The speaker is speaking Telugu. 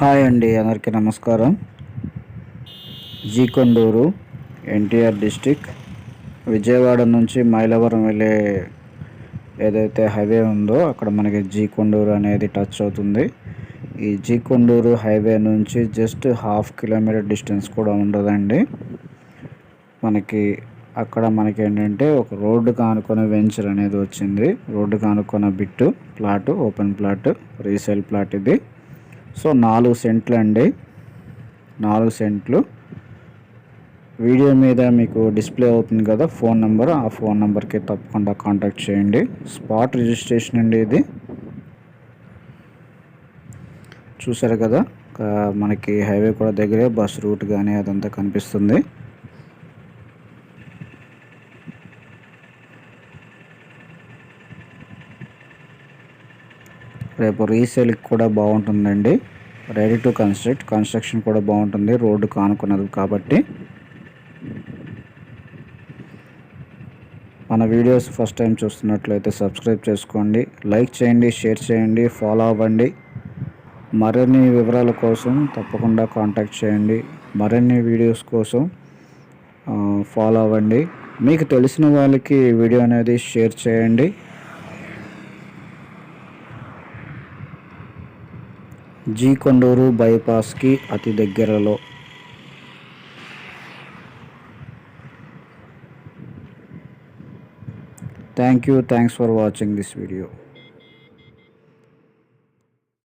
హాయ్ అండి అందరికీ నమస్కారం. జీ కొండూరు ఎన్టీఆర్ డిస్టిక్ విజయవాడ నుంచి మైలవరం వెళ్ళే ఏదైతే హైవే ఉందో అక్కడ మనకి జీ కొండూరు అనేది టచ్ అవుతుంది. ఈ జీ కొండూరు హైవే నుంచి జస్ట్ హాఫ్ కిలోమీటర్ డిస్టెన్స్ కూడా ఉండదండి. మనకి అక్కడ మనకి ఏంటంటే ఒక రోడ్డు కానుకొని వెంచర్ అనేది వచ్చింది. Road కానుకున్న bit plot open plot resale plot ఇది. సో నాలుగు సెంట్లు అండి. నాలుగు సెంట్లు. వీడియో మీద మీకు డిస్ప్లే అవుతుంది కదా ఫోన్ నెంబర్ ఆ ఫోన్ నెంబర్కి తప్పకుండా కాంటాక్ట్ చేయండి. స్పాట్ రిజిస్ట్రేషన్ అండి ఇది. చూసారు కదా మనకి హైవే కూడా దగ్గరే బస్ రూట్ కానీ అదంతా కనిపిస్తుంది. రేపు రీసేల్కి కూడా బాగుంటుందండి. రెడీ టు కన్స్ట్రక్ట్ కన్స్ట్రక్షన్ కూడా బాగుంటుంది. రోడ్డు కానుకున్నది కాబట్టి. మన వీడియోస్ ఫస్ట్ టైం చూస్తున్నట్లయితే సబ్స్క్రైబ్ చేసుకోండి. లైక్ చేయండి షేర్ చేయండి ఫాలో అవ్వండి. మరిన్ని వివరాల కోసం తప్పకుండా కాంటాక్ట్ చేయండి. మరిన్ని వీడియోస్ కోసం ఫాలో అవ్వండి. మీకు తెలిసిన వాళ్ళకి వీడియో అనేది షేర్ చేయండి. జీ కొండూరు బైపాస్కి అతి దగ్గరలో. Thank you thanks for watching this video